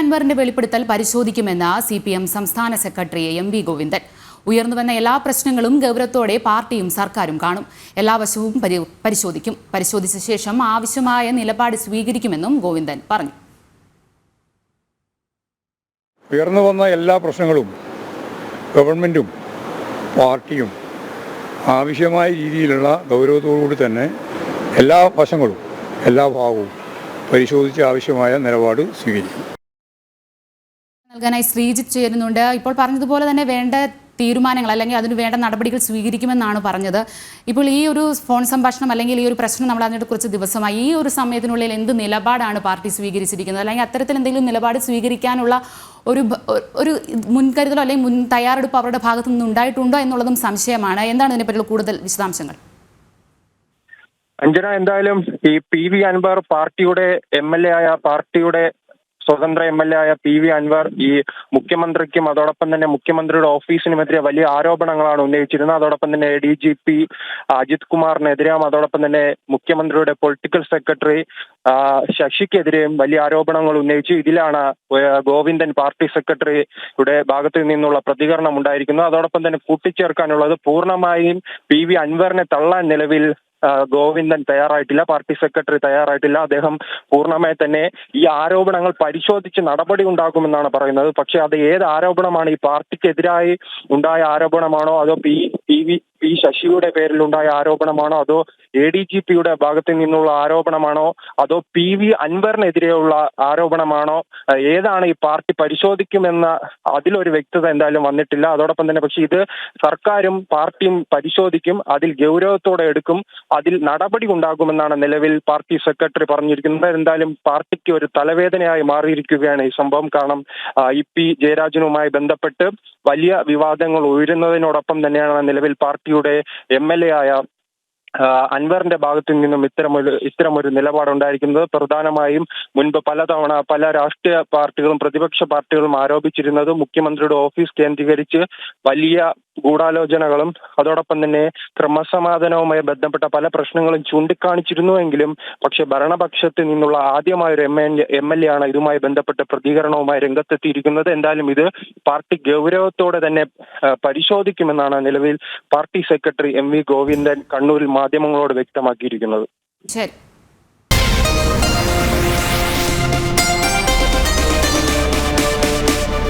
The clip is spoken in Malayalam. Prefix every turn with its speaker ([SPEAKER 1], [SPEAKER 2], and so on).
[SPEAKER 1] അൻവറിന്റെ വെളിപ്പെടുത്തൽ പരിശോധിക്കുമെന്ന് സി പി എം സംസ്ഥാന സെക്രട്ടറി എം വി ഗോവിന്ദൻ. ഉയർന്നുവന്ന എല്ലാ പ്രശ്നങ്ങളും ഗൗരവത്തോടെ പാർട്ടിയും സർക്കാരും കാണും. എല്ലാ വശവും പരി പരിശോധിക്കും. പരിശോധിച്ച ശേഷം ആവശ്യമായ നിലപാട് സ്വീകരിക്കുമെന്നും ഗോവിന്ദൻ പറഞ്ഞു.
[SPEAKER 2] ഉയർന്നു വന്ന എല്ലാ പ്രശ്നങ്ങളും ഗവൺമെന്റും പാർട്ടിയും ആവശ്യമായ രീതിയിലുള്ള ഗൗരവത്തോടുകൂടി തന്നെ എല്ലാ വശങ്ങളും എല്ലാ ഭാഗവും പരിശോധിച്ച് ആവശ്യമായ നിലപാട് സ്വീകരിക്കും.
[SPEAKER 1] നൽകാനായി ശ്രീജിത്ത് ചേരുന്നുണ്ട് ഇപ്പോൾ പറഞ്ഞതുപോലെ തന്നെ വേണ്ട തീരുമാനങ്ങൾ അല്ലെങ്കിൽ അതിന് വേണ്ട നടപടികൾ സ്വീകരിക്കുമെന്നാണ് പറഞ്ഞത്. ഇപ്പോൾ ഈ ഒരു ഫോൺ സംഭാഷണം അല്ലെങ്കിൽ ഈ ഒരു പ്രശ്നം നമ്മൾ അതിനോട് കുറച്ച് ദിവസമായി ഈ ഒരു സമയത്തിനുള്ളിൽ എന്ത് നിലപാടാണ് പാർട്ടി സ്വീകരിച്ചിരിക്കുന്നത്? അല്ലെങ്കിൽ അത്തരത്തിൽ എന്തെങ്കിലും നിലപാട് സ്വീകരിക്കാനുള്ള ഒരു ഒരു മുൻകരുതലോ അല്ലെങ്കിൽ മുൻ തയ്യാറെടുപ്പ് അവരുടെ ഭാഗത്തു നിന്ന് ഉണ്ടായിട്ടുണ്ടോ എന്നുള്ളതും സംശയമാണ്. എന്താണ് ഇതിനെപ്പറ്റിയുള്ള കൂടുതൽ വിശദാംശങ്ങൾ?
[SPEAKER 3] അഞ്ജന എന്തായാലും ഈ പി വി അൻവർ പാർട്ടിയുടെ എം എൽ എ ആയ പാർട്ടിയുടെ സ്വതന്ത്ര എം എൽ എ ആയ പി വി അൻവർ ഈ മുഖ്യമന്ത്രിക്കും അതോടൊപ്പം തന്നെ മുഖ്യമന്ത്രിയുടെ ഓഫീസിനുമെതിരെ വലിയ ആരോപണങ്ങളാണ് ഉന്നയിച്ചിരുന്നത്. അതോടൊപ്പം തന്നെ A D G P Ajith കുമാറിനെതിരെയും അതോടൊപ്പം തന്നെ മുഖ്യമന്ത്രിയുടെ പൊളിറ്റിക്കൽ സെക്രട്ടറി ശശിക്കെതിരെയും വലിയ ആരോപണങ്ങൾ ഉന്നയിച്ചു ഇതിലാണ് ഗോവിന്ദൻ പാർട്ടി സെക്രട്ടറിയുടെ ഭാഗത്തു നിന്നുള്ള പ്രതികരണം ഉണ്ടായിരിക്കുന്നത്. അതോടൊപ്പം തന്നെ കൂട്ടിച്ചേർക്കാനുള്ളത് പൂർണമായും പി വി അൻവറിനെ തള്ളാൻ നിലവിൽ ഗോവിന്ദൻ തയ്യാറായിട്ടില്ല പാർട്ടി സെക്രട്ടറി തയ്യാറായിട്ടില്ല. അദ്ദേഹം പൂർണമായി തന്നെ ഈ ആരോപണങ്ങൾ പരിശോധിച്ച് നടപടി ഉണ്ടാക്കുമെന്നാണ് പറയുന്നത്. പക്ഷേ അത് ഏത് ആരോപണമാണ്? ഈ പാർട്ടിക്കെതിരായി ഉണ്ടായ ആരോപണമാണോ അതോ പി പി വി പി ശശിയുടെ പേരിലുണ്ടായ ആരോപണമാണോ? അതോ എ ഡി ജി പിയുടെ ഭാഗത്ത് നിന്നുള്ള ആരോപണമാണോ? അതോ പി വി അൻവറിനെതിരെയുള്ള ആരോപണമാണോ? ഏതാണ് ഈ പാർട്ടി പരിശോധിക്കുമെന്ന അതിലൊരു വ്യക്തത എന്തായാലും വന്നിട്ടില്ല. അതോടൊപ്പം തന്നെ പക്ഷേ ഇത് സർക്കാരും പാർട്ടിയും പരിശോധിക്കും അതിൽ ഗൗരവത്തോടെ എടുക്കും അതിൽ നടപടി ഉണ്ടാകുമെന്നാണ് നിലവിൽ പാർട്ടി സെക്രട്ടറി പറഞ്ഞിരിക്കുന്നത്. എന്തായാലും പാർട്ടിക്ക് ഒരു തലവേദനയായി മാറിയിരിക്കുകയാണ് ഈ സംഭവം. കാരണം ഇ പി ജയരാജനുമായി ബന്ധപ്പെട്ട് വലിയ വിവാദങ്ങൾ ഉയരുന്നതിനോടൊപ്പം തന്നെയാണ് നിലവിൽ പാർട്ടിയുടെ എം എൽ എ ആയ അൻവറിന്റെ ഭാഗത്തു നിന്നും ഇത്തരമൊരു ഇത്തരമൊരു നിലപാടുണ്ടായിരിക്കുന്നത് പ്രധാനമായും മുൻപ് പലതവണ പല രാഷ്ട്രീയ പാർട്ടികളും പ്രതിപക്ഷ പാർട്ടികളും ആരോപിച്ചിരുന്നത് മുഖ്യമന്ത്രിയുടെ ഓഫീസ് കേന്ദ്രീകരിച്ച് വലിയ ഗൂഢാലോചനകളും അതോടൊപ്പം തന്നെ ക്രമസമാധാനവുമായി ബന്ധപ്പെട്ട പല പ്രശ്നങ്ങളും ചൂണ്ടിക്കാണിച്ചിരുന്നുവെങ്കിലും പക്ഷേ ഭരണപക്ഷത്ത് നിന്നുള്ള ആദ്യമായ ഒരു M L M L A ആണ് ഇതുമായി ബന്ധപ്പെട്ട പ്രതികരണവുമായി രംഗത്തെത്തിയിരിക്കുന്നത്. എന്തായാലും ഇത് പാർട്ടി ഗൗരവത്തോടെ തന്നെ പരിശോധിക്കുമെന്നാണ് നിലവിൽ party secretary M V Govindan കണ്ണൂരിൽ മാധ്യമങ്ങളോട് വ്യക്തമാക്കിയിരിക്കുന്നത്.
[SPEAKER 1] ശരി.